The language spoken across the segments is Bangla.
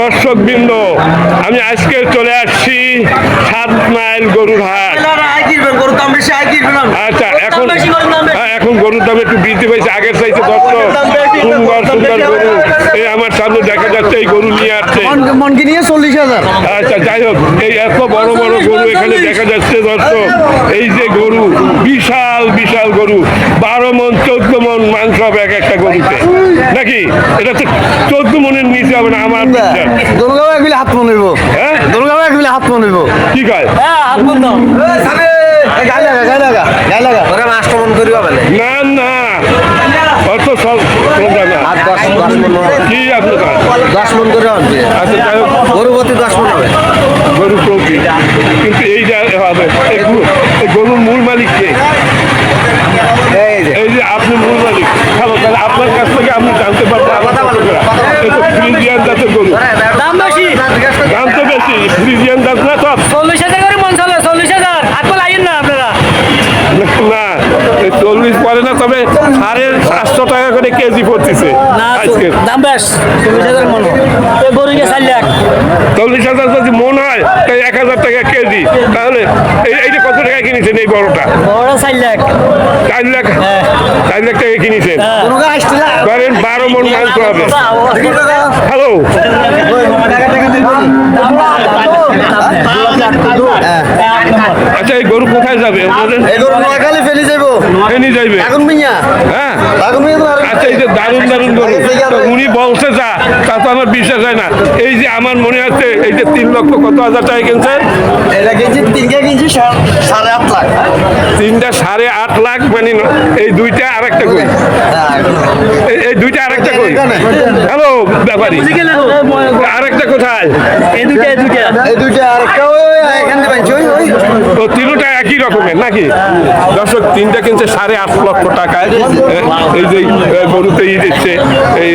দর্শক বৃন্দ আমি আজকে চলে আসছি সাত মাইল গরুর হাট। আচ্ছা এখন হ্যাঁ, এখন গরুর দাম একটু বৃদ্ধি পেয়েছে আগের চাইতে দর্শক সুন্দর সুন্দর গরু। এই আমার সামনে দেখা যাচ্ছে এই গরু নিয়ে আসছে। মনকে নিয়ে চল্লিশ হাজার। আচ্ছা যাই হোক এই এত বড় বড় গরু এখানে দেখা যাচ্ছে দর্শক। এই যে গরু বিশাল বিশাল গরু। বারো মন চোদ্দ মন মাংস হবে এক একটা গরুতে। নাকি? এটা তো চোদ্দ মনের নিচে হবে না আমার। দুর্গাও একবিলে হাত মনিব হ্যাঁ? দুর্গাও একবিলে হাত মনিব কি কয়? হ্যাঁ হাত মন গাই লাগা গাই লাগা গাই লাগা। ওরা মাস্টার মন করিবা বলে। না না। অত সব আর দশ দশ মন কি আপনি দশ মন করে আনবে আচ্ছা গরুপতি দশ মন হবে। গরু প্রকৃতি কিন্তু এই যা হবে এই গরু- এই গরুর মূল মালিক কে এই যে এই যে আপনি মূল মালিক ভালো তাহলে আপনার কাছ থেকে আপনি জানতে পারবেন কথা বলো, কথা বলো। এই তো ফ্রিজিয়ান জাতের গরু দাম বেশি দাম তো বেশি ফ্রিজিয়ান জাত না সব চল্লিশ হাজার করে মন চলে চল্লিশ হাজার হাত পা লাগেন না আপনারা না চল্লিশ পরে না তবে সাড়ে সাতশো টাকা করে কেজি পড়তেছে। আজকে। দাম বেশ চল্লিশ হাজার মন। যদি মন হয় তাই এক হাজার টাকা কেজি। তাহলে এইটা কত টাকা কিনেছেন এই বড়টা? বড় চার লাখ। চার লাখ? চার লাখ টাকা কিনেছেন? ধরেন বারো মন মাংস হবে। হ্যালো? আচ্ছা এই গরু কোথায় যাবে? আপনাদের গরু নোয়াখালী যাইবে? এখন মিয়া হ্যাঁ। এখন মিয়া আচ্ছা এই যে দারুণ দারুণ গরু। উনি বলছে যা তা তো আমার বিশ্বাস হয় না। এই যে আমার মনে হচ্ছে এই যে তিন লক্ষ কত হাজার টাকা কিনছে? এটা কিনছি তিনকে কিনছি সাড়ে আট লাখ। তিনটা সাড়ে আট লাখ মানে এই দুইটা আর একটা কই? হ্যাঁ, এই- এই দুইটা আর একটা কই হ্যালো ব্যাপারী। আরেকটা কোথায়? এই দুইটা এই দুইটা। এই দুইটা আর একটা ওই তো তিনটা একই রকমের নাকি? দর্শক তিনটা কিনছে সাড়ে আট লক্ষ টাকায়। এই যে গরুতে ই দিচ্ছে এই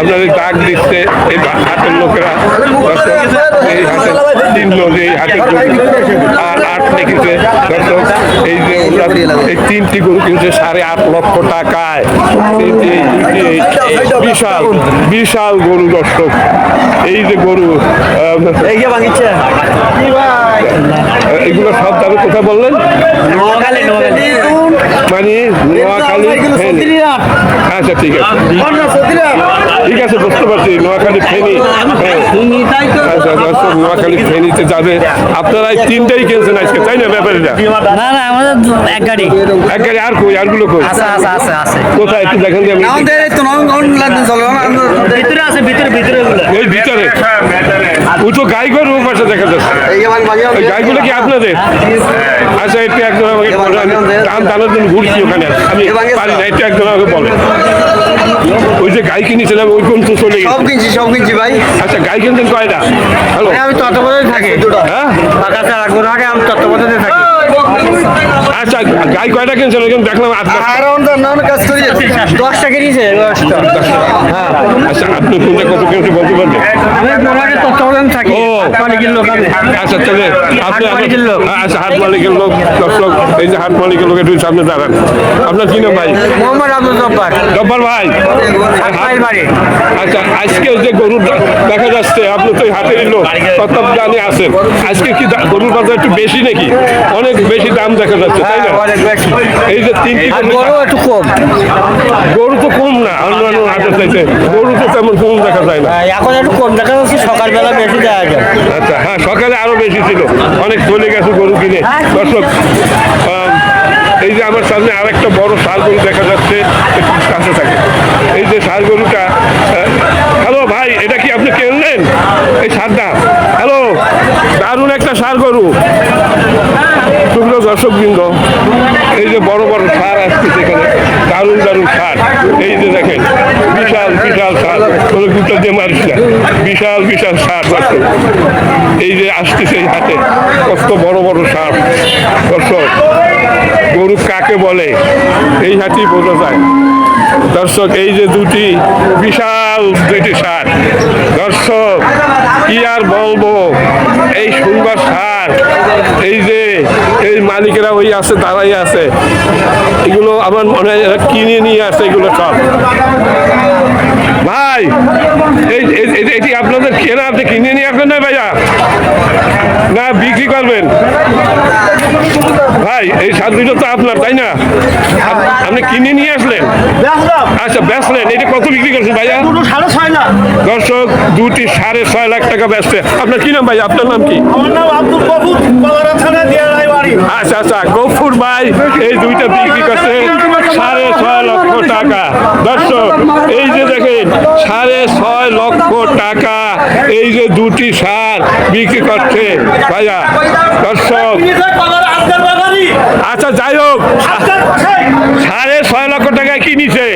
আপনার এই দাগ দিচ্ছে এই হাটের লোকেরা এই হাটে কিনলো যে এই আর আট লিখেছে এই যে ওরা এই তিনটি গরু কিনছে সাড়ে আট লক্ষ টাকায়। বিশাল বিশাল গরু দর্শক। এই যে গরু এগুলো সব দামে কোথায় বললেন? নোয়াখালী নোয়াখালী। মানে নোয়াখালী ফেনী। আচ্ছা ঠিক আছে। ঠিক আছে বুঝতে পারছি নোয়াখালী ফেনী। হ্যাঁ। আচ্ছা আচ্ছা নোয়াখালী ফেনীতে যাবে। আপনারা এই তিনটাই কিনছেন আজকে তাই না ব্যাপারীরা? না না আমাদের এক গাড়ি। এক গাড়ি আর কই আরগুলো কই? আচ্ছা আচ্ছা আছে আছে। কোথায় একটু দেখেন আমাদের তো চলো ভিতরে আছে ভিতরে ভিতরে ওই ভিতরে? তো গাই গরু ওর পাশে দেখা যাচ্ছে। ওই গাইগুলো কি আপনাদের? আচ্ছা একটু একজন আমাকে বলো, আমি দাম জানার জন্য ঘুরছি ওখানে আমি পারি না একটু একজন আমাকে বলে। ওই যে গাই কিনেছিলাম ওই কোন তো চলে সব কিনছি সব কিনছি ভাই। আচ্ছা গাই কিনছেন কয়টা? হ্যালো। আমি তত্ত্বাবধানে থাকি। দুটো হ্যাঁ আগে আমি তত্ত্বাবধানে থাকি। আচ্ছা গাই কয়টা কিনছেন ওইখানে দেখলাম আট লাখ। আর অন্য অন্য কাজ করি দশটা কিনেছে আচ্ছা আপনি কোনটা কত কিনতে বলতে পারবেন? আমি মোটামুটি তত্ত্বাবধানে থাকি ও মালিকের লোক। আচ্ছা তাহলে আপনি মালিকের লোক। আচ্ছা হাট মালিকের লোক। দর্শক এই যে হাট মালিকের লোক একটু সামনে দাঁড়ান। আপনার কি নাম ভাই? মোহাম্মদ আব্দুল জব্বার। জব্বার ভাই। আচ্ছা আজকে যে গরু দেখা যাচ্ছে আপনি তো হাটেরই লোক। তত্ত্বাবধানে আছেন? আজকে কি গরুর বাজার একটু বেশি নাকি? অনেক বেশি দাম দেখা যাচ্ছে। তাই না? এই যে তিনটি গরু- একটু কম। গরু তো কম না অন্যান্য হাটের চাইতে। গরু তো তেমন কম দেখা যায় না। হ্যাঁ, এখন একটু কম দেখা যাচ্ছে সকালবেলা বেশি দেখা যায়। আচ্ছা হ্যাঁ সকালে আরও বেশি ছিল। অনেক চলে গেছে গরু কিনে। দর্শক এই যে আমার সামনে আরেকটা বড় ষাড় গরু দেখা যাচ্ছে কাছে থাকে। এই যে ষাড় গরুটা হ্যালো ভাই এটা কি আপনি কিনলেন? এই ষাড়টা হ্যালো দারুণ একটা ষাড় গরু। শুকনো দর্শক বৃন্দ বড় বড় সার আসছে সেখানে দারুণ দারুণ সার। এই যে দেখেন, বিশাল বিশাল সার। কোনো গুটা দিয়ে মারিস বিশাল বিশাল সার দর্শক এই যে আসতেছে এই হাতে কত বড় বড় সার দর্শক, গরু কাকে বলে? এই হাতেই বোঝা যায়। দর্শক, এই যে দুটি বিশাল দুইটি সার দর্শক, কি আর বলব? এই সুন্দর সার এই যে, এই মালিকেরা ওই আছে দাঁড়াই আছে। এগুলো আমার মনে হয় কিনে নিয়ে আসে, এগুলো সব। ভাই এটি আপনাদের কেনা আপনি কিনে নিয়ে আসবেন না ভাইয়া? না বিক্রি করবেন। ভাই এই সাত দুটো তো আপনার তাই না? আপনি কিনে নিয়ে আসলেন? আচ্ছা বেচলেন। এটা কত বিক্রি করছেন ভাইয়া? দর্শক দুটি সাড়ে ছয় লাখ টাকা বেচছে। আপনার কি নাম ভাই আপনার নাম কি? আচ্ছা আচ্ছা গফুর ভাই এই দুইটা বিক্রি করছে সাড়ে ছয় লক্ষ টাকা। দর্শক এই যে সাড়ে ছয় লক্ষ টাকা এই যে দুটি সার বিক্রি করছে। ভাইয়া, দর্শক। আচ্ছা যাই হোক। সাড়ে ছয় লক্ষ টাকা কিনেছে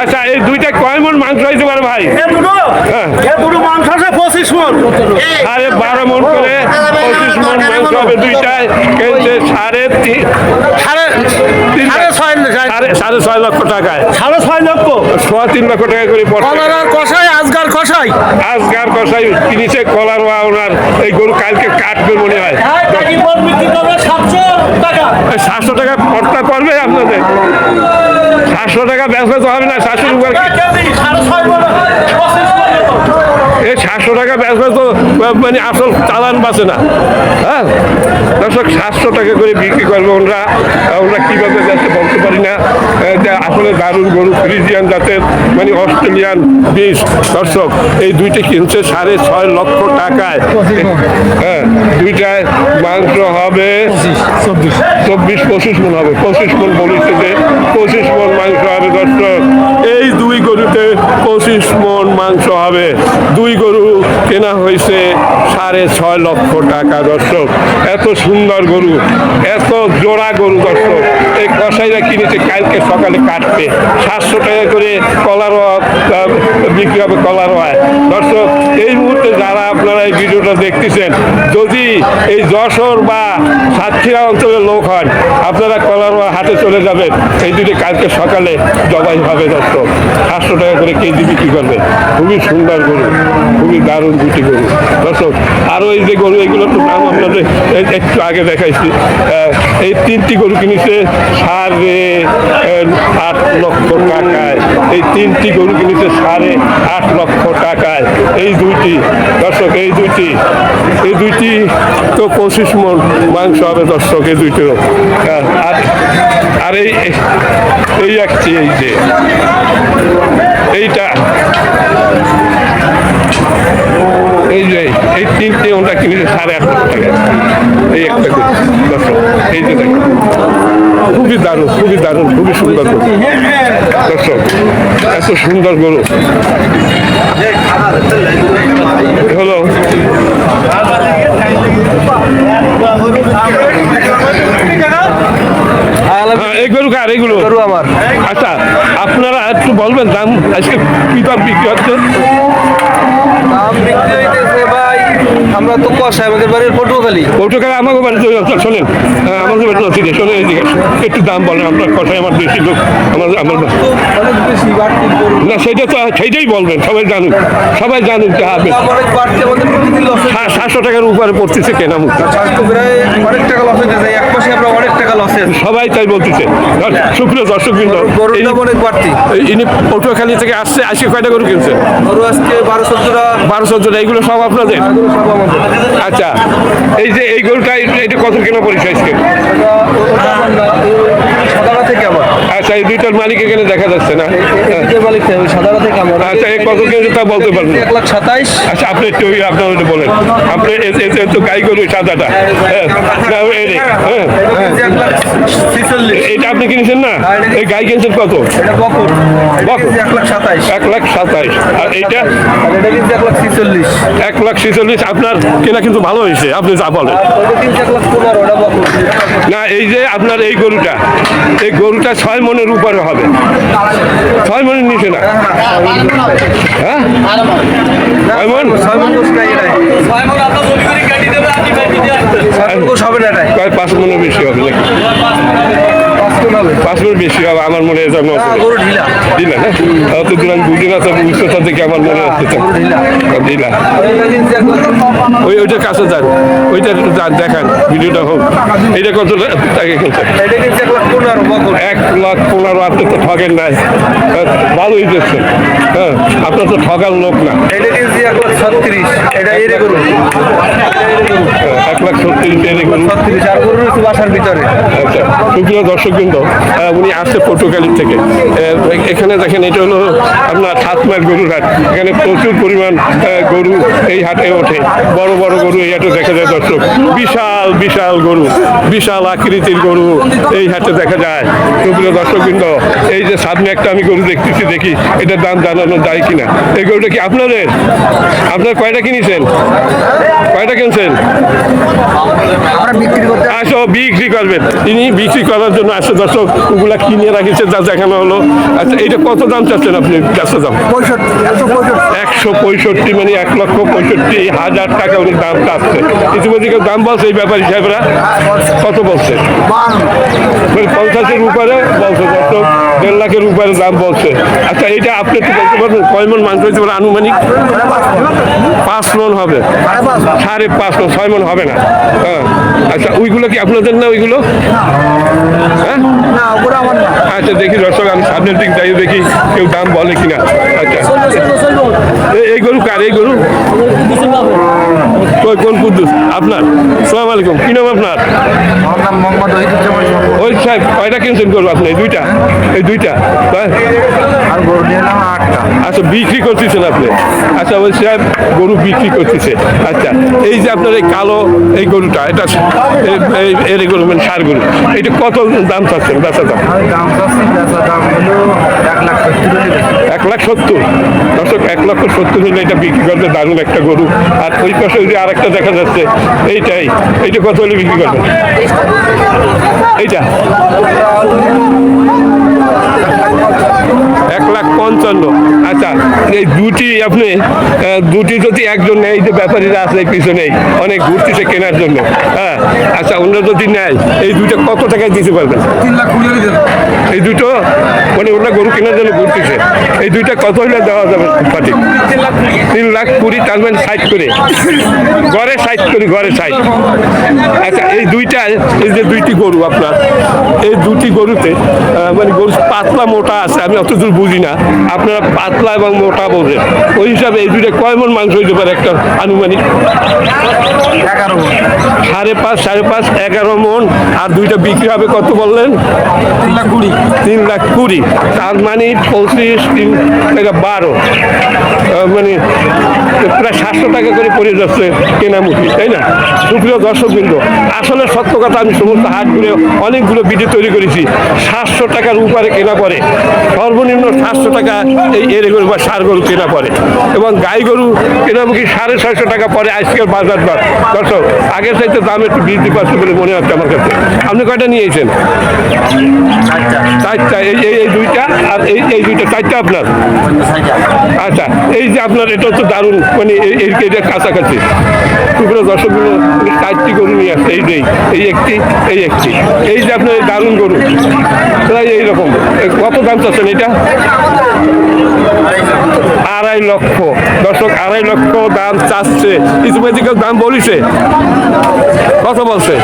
আচ্ছা এই দুইটা কয় মন মাংস হইতে পারে ভাই। হ্যাঁ। মাংস আছে পঁচিশ মন। সাড়ে বারো মন করে পঁচিশ মন মাংস হবে দুইটায় কিনছে সাড়ে তিন সাড়ে তিন সাড়ে ছয় সাড়ে সাড়ে ছয় লক্ষ টাকায়। সাড়ে ছয় লক্ষ। সোয়া তিন লক্ষ টাকা করে কলারার কষাই আজগার কষাই। আজকার কষাই কিনেছে কলার বা ওনার এই গরু কালকে কাটবে মনে হয়। সাতশো টাকা। সাতশো টাকা পড়তা পড়বে আপনাদের? সাতশো টাকা ব্যবসা তো হবে না সাতশো উপর এই সাতশো টাকা ব্যবসা তো মানে আসল চালান বাঁচে না। হ্যাঁ? দর্শক সাতশো টাকা করে বিক্রি করবে ওনারা। ওনারা কীভাবে যাচ্ছে বলতে পারি না। যে আসলে দারুণ গরু ফ্রিজিয়ান জাতের মানে অস্ট্রেলিয়ান বীজ দর্শক এই দুইটি কিনছে সাড়ে ছয় লক্ষ টাকায়। হ্যাঁ দুইটায় মাংস হবে চব্বিশ। পঁচিশ মন হবে। পঁচিশ মন বলেছে যে পঁচিশ মন মাংস হবে মাংস হবে। দুই গরু কেনা হয়েছে। সাড়ে ছয় লক্ষ টাকা দর্শক। এত সুন্দর গরু, এত জোড়া গরু দর্শক। এই কষাইরা কিনেছে, কালকে সকালে কাটবে। সাতশো টাকা করে কলার বিক্রি হবে কলার হয় দর্শক, এই মুহূর্তে যারা আপনারা এই ভিডিওটা দেখতেছেন, যদি এই যশোর বা সাতক্ষীরা অঞ্চলের লোক হন, আপনারা কলারোয়া হাটে চলে যাবেন। এই দুটি কালকে সকালে জবাই হবে দর্শক। সাতশো টাকা করে কেজি বিক্রি করবে। খুবই সুন্দর গরু, খুবই দারুণ দুটি গরু। দর্শক আরও এই যে গরু এগুলো তো নাম আপনাদের একটু আগে দেখাইছি। এই তিনটি গরু কিনেছে সাড়ে আট লক্ষ টাকায়। এই তিনটি গরু কিনেছে সাড়ে আট লক্ষ টাকায়। এই দুইটি, দর্শক, এই দুইটি এই দুইটি তো পঁচিশ মন মাংস হবে, দর্শক, এই দুইটিও আর আর এই এই একটি, এই যে, এইটা। এই যে এই তিনটে ওটা কিনেছে সাড়ে আট টাকা। এই একটা দর্শক এই যে দেখেন খুবই দারুণ খুবই দারুণ খুবই সুন্দর গরু। দর্শক এত সুন্দর গরু। হলো হ্যাঁ এই গরু কার এগুলো গরু আমার। আচ্ছা আপনারা একটু বলবেন দাম আজকে কি দাম বিক্রি হচ্ছে? আমরা তো কষাই আমাদের বাড়ির পটুয়াখালী। পটুয়াখালী আমাকে বাড়ি চলে হ্যাঁ, নথি দিয়ে শোনেন এদিকে একটু দাম বলেন আপনার কথায় আমার বেশি লোক আমার আমার না সেটা তো সেইটাই বলবেন সবাই জানুক সবাই জানুক যে হবে। আমাদের লস সাতশো টাকার উপরে পড়তেছে কেনা মুখ। অনেক টাকা লস এক মাসে আমরা অনেক টাকা লসের সবাই তাই বলতেছে। দর্শক গরুর দাম অনেক বাড়তি। ইনি পটুয়াখালী থেকে আসছে আজকে কয়টা গরু কিনছে? গরু আজকে বারো চোদ্দটা বারো চোদ্দটা এইগুলো সব আপনাদের? আমাদের। আচ্ছা এই যে এই গরুটা এটা- এটা কত কেনা পরিচয় আজকে? সাদারা থেকে আমার আচ্ছা এই দুইটার মালিক এখানে দেখা যাচ্ছে না। হ্যাঁ। আচ্ছা এই কত কেজি তা বলতে পারবেন এক লাখ সাতাইশ। আচ্ছা আপনি একটু আপনার ওইটা বলেন। আপনি এ- এ- এ তো গাই গরু সাদাটা। হ্যাঁ রে, হ্যাঁ এটা আপনি কিনেছেন না? এই গাই কিনছেন কত? এক লাখ সাতাইশ। এক লাখ সাতাইশ। আর এইটা? এক লাখ ছিচল্লিশ। আপনার কেনা কিন্তু ভালো হয়েছে আপনি যা বলেন। ওটা ওটা না এই যে আপনার এই গরুটা এই গরুটা ছয় মনের উপরে হবে। ছয় মনের নিচে না। হ্যাঁ? ছয় মন? ছয় মন ছয় মন হবে না পাঁচ মনের বেশি হবে। পাঁচ বেশি হবে আমার মনে হয় গরু ঢিলা। দিলা না? বুঝি তবে উচ্চতা দেখে আমার মনে হচ্ছে তো। লাখ ওই ওইটার কাছে যান। ওইটা যান দেখান ভিডিওটা হোক। এটা কত কিনছে এক লাখ পনেরো আপনি তো ঠকেন নাই। ভালোই দিচ্ছেন হ্যাঁ আপনার তো ঠকার লোক না। ছত্রিশ এটা এরে গরু। এক লাখ সত্তর টাকা করুন ছত্রিশ আর গরু রয়েছে বাসার ভিতরে। আচ্ছা সুপ্রিয় দর্শক কিন্তু উনি আসছে থেকে। এখানে দেখেন এটা হলো আপনার সাতমাইল গরুর হাট। এখানে প্রচুর পরিমাণ গরু এই হাটে ওঠে। বড় বড় গরু এই হাটে দেখা যায় দর্শক। বিশাল বিশাল গরু বিশাল আকৃতির গরু এই হাটে দেখা যায়। সুপ্রিয় দর্শক কিন্তু এই যে সামনে একটা আমি গরু দেখতেছি দেখি এটার দাম জানানো যায় কিনা। এই গরুটা কি আপনাদের? আপনার কয়টা কিনেছেন? কয়টা কিনছেন আমরা বিক্রি করতে আসো বিক্রি করবেন। তিনি বিক্রি করার জন্য আসে দর্শক, ওগুলা কিনে রাখিছে, যা দেখানো হলো। আচ্ছা এটা কত দাম চাচ্ছেন আপনি? গাছের দাম। একশো পঁয়ষট্টি মানে এক লক্ষ পঁয়ষট্টি হাজার টাকা উনি দাম চাচ্ছে। ইতিমধ্যে কেউ দাম বলছে, এই ব্যাপার হিসাবরা কত বলছে? মানে পঞ্চাশের উপরে বলছে দর্শক, দেড় লাখের উপরে দাম বলছে। আচ্ছা এটা আপনি একটু বলতে পারবেন, কয় মন মাংস হইতে পারে আনুমানিক? পাঁচ মন হবে। সাড়ে পাঁচ মন, ছয় মন হবে না। হ্যাঁ। আচ্ছা ওইগুলো কি আপনাদের না ওইগুলো? হ্যাঁ? আচ্ছা দেখি দর্শক আমি সামনের দিক যাই দেখি কেউ দাম বলে কিনা। আচ্ছা। এই গরু কার? এই গরু? কোন কুদ্দুস? আপনার? সালাম আলাইকুম। কি নাম আপনার? মোহাম্মদ সাহেব কয়টা কিনছেন গরু আপনি? এই দুইটা? এই দুইটা? হ্যাঁ? আর গরু নিয়ে আটটা। আচ্ছা বিক্রি করতেছেন আপনি? আচ্ছা ওই সাহেব গরু বিক্রি করতেছে। আচ্ছা এই যে আপনার এই কালো এই গরুটা এটা এর গরু মানে সার গরু এটা কত দাম চাচ্ছেন? বেচা দাম? দাম চাচ্ছি বেচা দাম হলো এক লাখ সত্তর এক লাখ সত্তর? দর্শক এক লক্ষ সত্তর হলে এটা বিক্রি করবে, দারুণ একটা গরু। আর ওই পাশে যদি আর একটা দেখা যাচ্ছে, এইটাই, এইটা কত হলে বিক্রি করবে? এইটা। লাখ পঞ্চান্ন। আচ্ছা এই দুটি আপনি দুটি যদি একজন নেয় যে ব্যাপারীরা আছে পিছনে অনেক ঘুরতেছে কেনার জন্য হ্যাঁ? আচ্ছা অন্য যদি নেয় এই দুটো কত টাকায় দিতে পারবেন? এই দুটো? মানে ওরা গরু কেনার জন্য ঘুরতেছে। এই দুইটা কত হলে দেওয়া যাবে সঠিক তিন লাখ কুড়ি মানে সাইড করে। ঘরে সাইড করি ঘরে সাইড আচ্ছা এই দুইটা এই যে দুইটি গরু আপনার এই দুটি গরুতে মানে গরু পাতলা মোটা আছে আমি অত দূর বুঝি না। আপনারা পাতলা এবং মোটা বোঝেন ওই হিসাবে এই দুইটা কয় মন মাংস হইতে পারে একটা আনুমানিক? এগারো সাড়ে পাঁচ সাড়ে পাঁচ এগারো মন। আর দুইটা বিক্রি হবে কত বললেন? তিন লাখ কুড়ি। তিন লাখ কুড়ি। তার মানে পঁচিশ তিন বারো। মানে প্রায় সাতশো টাকা করে পড়ে যাচ্ছে কেনা কেনামুখী তাই না? সুপ্রিয় দর্শক বৃন্দ আসলে সত্য কথা, আমি সমস্ত হাট ঘুরে অনেকগুলো ভিডিও তৈরি করেছি। সাতশো টাকার উপরে কেনা পড়ে। সর্বনিম্ন সাতশো টাকা এই এরে গরু বা সার গরু কেনা পড়ে। এবং গাই গরু কেনামুখী সাড়ে ছয়শো টাকা পরে আজকের বাজার দর। দর্শক, আগের চাইতে দাম একটু বৃদ্ধি পাচ্ছে বলে মনে হচ্ছে আমার কাছে। আপনি কয়টা নিয়েছেন? চারটা। এই এই দুইটা আর এই এই দুইটা, চারটা আপনার? আচ্ছা এই যে আপনার এটা তো দারুণ মানে এটা কাছাকাছি। টুকরো দর্শকগুলো চারটি গরু নিয়ে আসছে, এই যে, এই একটি এই একটি। এই যে আপনার দারুণ গরু, প্রায় এইরকম কত দাম চাচ্ছেন এটা? আড়াই লক্ষ। দর্শক, আড়াই লক্ষ দাম চাচ্ছে। কেউ দাম বলিছে। কত বলছে।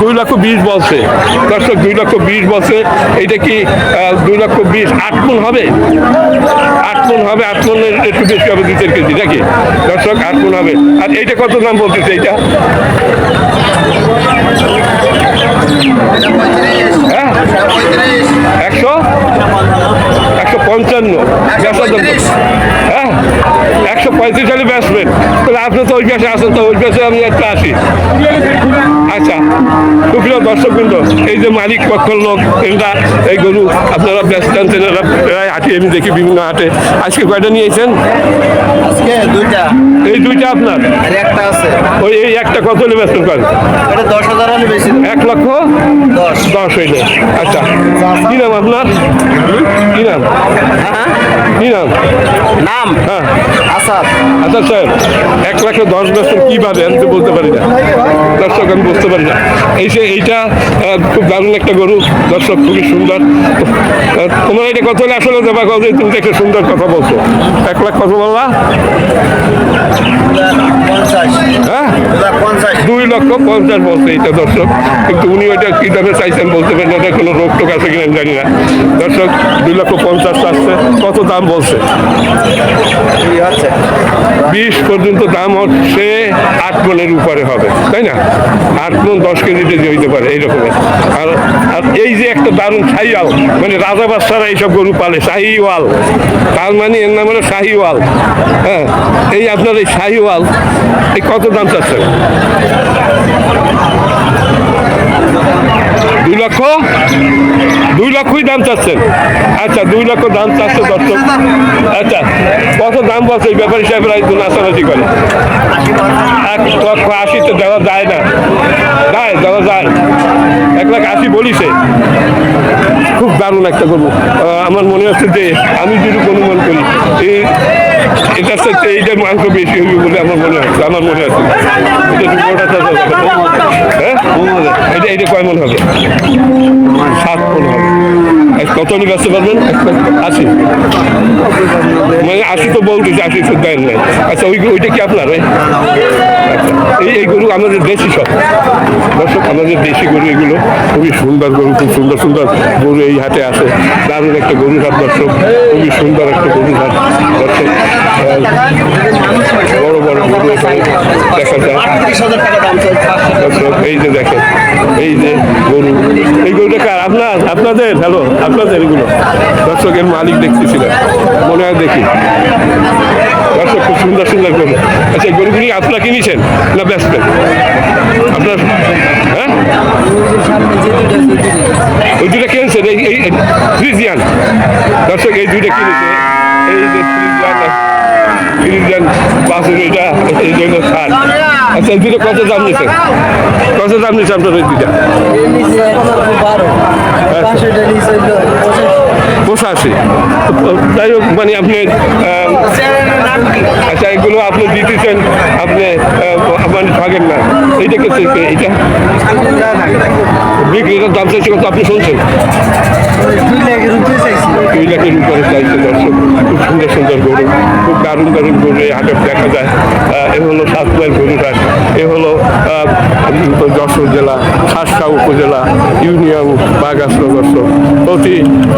দুই লক্ষ বিশ বলছে। দর্শক, দুই লক্ষ বিশ বলছে। এইটা কি দুই লক্ষ বিশ আট মন হবে? আট মন হবে, আট মনের একটু বেশি হবে, দুই, চার কেজি, নাকি? দর্শক আট মন হবে। আর এইটা কত দাম বলতেছে এইটা? হ্যাঁ? একশো? একশো পঞ্চান্ন? হ্যাঁ? একশো পঁয়ত্রিশ হলে বেচবেন তাহলে আপনি তো ওই পাশে আসেন তো ওই পাশে আমি একটা আসি। আচ্ছা। সুপ্রিয় দর্শক বৃন্দ এই যে মালিক পক্ষের লোক এরা এই গরু আপনারা ব্যস্ত আনছেন এরা প্রায় হাঁটি আমি দেখি বিভিন্ন হাটে। আজকে কয়টা নিয়েছেন আজকে এই দুইটা আপনার? একটা আছে। ওই এই একটা কত হলে ব্যস্ত করেন এক লক্ষ? দশ। হইলে। আচ্ছা। কি নাম আপনার? কি নাম? হ্যাঁ কি নাম? নাম? হ্যাঁ। আসাদ। আচ্ছা স্যার এক লাখ দশ বছর কীভাবে আমি তো বলতে পারি না। দর্শক আমি বুঝতে পারি না। এই যে এইটা খুব দারুণ একটা গরু দর্শক খুবই সুন্দর। তোমার এটা কত হলে আসলে দেবা কত তুমি একটা সুন্দর কথা বলছো। এক লাখ কত বললা? হ্যাঁ? দুই লক্ষ পঞ্চাশ বলছে এইটা দর্শক। কিন্তু উনি ওইটা কী দামে চাইছেন বলতে পারেন ওটা কোনো রোগ টোক আছে কিনা আমি জানি না। দর্শক দুই লক্ষ পঞ্চাশ আসছে কত দাম বলছে? বিশ পর্যন্ত দাম হচ্ছে আট মনের উপরে হবে, তাই না? আট মন দশ কেজিতে হইতে পারে এইরকমের আর আর এই যে একটা দারুণ শাহিওয়াল মানে রাজা বাচ্চারা এইসব গরু পালে শাহিওয়াল তার মানে এর নাম হলো শাহিওয়াল হ্যাঁ এই আপনার এই শাহিওয়াল এই কত দাম চাচ্ছেন? দুই লক্ষ? দুই লক্ষই দাম চাচ্ছেন। আচ্ছা দুই লক্ষ দাম চাচ্ছে দর্শক। আচ্ছা কত দাম বলছে এই ব্যাপারে একটু নাচানাচি করে। এক লক্ষ আশিতে দেওয়া যায় না। দেওয়া যায়। এক লাখ আশি বলিছে। খুব দারুণ একটা গরু আমার মনে হচ্ছে যে আমি যদি অনুমান করি এই এটার সাথে এইটার মাংস বেশি হইবে বলে আমার মনে হচ্ছে আমার মনে হচ্ছে। হ্যাঁ? এটা এটা কয় মনে হবে? সাত মন হবে। কত নিয়ে ব্যস্ত পারবেন? আশি। মানে আশি তো বলতেছি, আশি তো দেন নাই। আচ্ছা ওই ওইটা কি আপনার আচ্ছা এই এই গরু আমাদের দেশি সব। দর্শক, আমাদের দেশি গরু এগুলো খুবই সুন্দর গরু, খুব সুন্দর সুন্দর গরু এই হাটে আসে দারুণ একটা গরু হাট, দর্শক। খুবই সুন্দর একটা গরু হাট, দর্শক আহ, বড় বড় গরু এখানে দেখা যায় ত্রিশ হাজার টাকা দাম চলছে দর্শক এই যে দেখেন, এই যে গরু। এই গরুটা কার? আপনার, আপনাদের? হ্যালো আপনাদের এগুলো। দর্শকের মালিক দেখতেছিলেন। মনে হয় দেখি। দর্শক, খুব সুন্দর সুন্দর গরু। আচ্ছা গরুগুলি আপনারা কিনেছেন না বেচবেন? আপনার হ্যাঁ? ওই দুটা কিনেছেন এই ফ্রিজিয়ান। দর্শক, এই দুইটা কিনেছে এই যে ফ্রিজিয়ান বাসুর এটা এই জন্য ছাড় আচ্ছা এই দুটো কত দাম নিচ্ছেন কত দাম নিচ্ছে আপনার পাঁচশোটা নিচে পঁচাশি। যাই হোক মানে আপনি আচ্ছা এগুলো আপনি দিতেছেন আপনি মানে থাকেন না। এইটা কে এইটা? বিক্রিটার দাম চাইছে কত? আপনি শুনছেন? দুই লাখের উপরে চাইছি। দর্শক। খুব সুন্দর সুন্দর গরু খুব দারুণ দারুণ গরু এই হাটে দেখা যায়। এ হলো সাতমাইল গরু হাট। এ হলো যশোর জেলা খাসকা উপজেলা, ইউনিয়ন বাগাসরা দর্শক প্রতি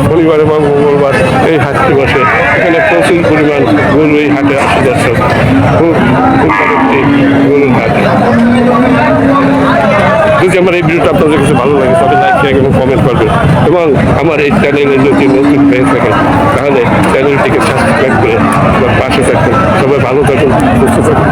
শনিবার এবং মঙ্গলবার এই হাটটি বসে। এখানে প্রচুর পরিমাণ গরু এই হাটে আসে দর্শক গরুর যদি আমার এই ভিডিওটা আপনাদের কাছে ভালো লাগে তবে লাইক শেয়ার এবং কমেন্ট করবেন। এবং আমার এই চ্যানেলে যদি নতুন হয়ে থাকেন, তাহলে চ্যানেলটিকে সাবস্ক্রাইব করে পাশে থাকুন। সবাই ভালো থাকুন, সুস্থ থাকুন।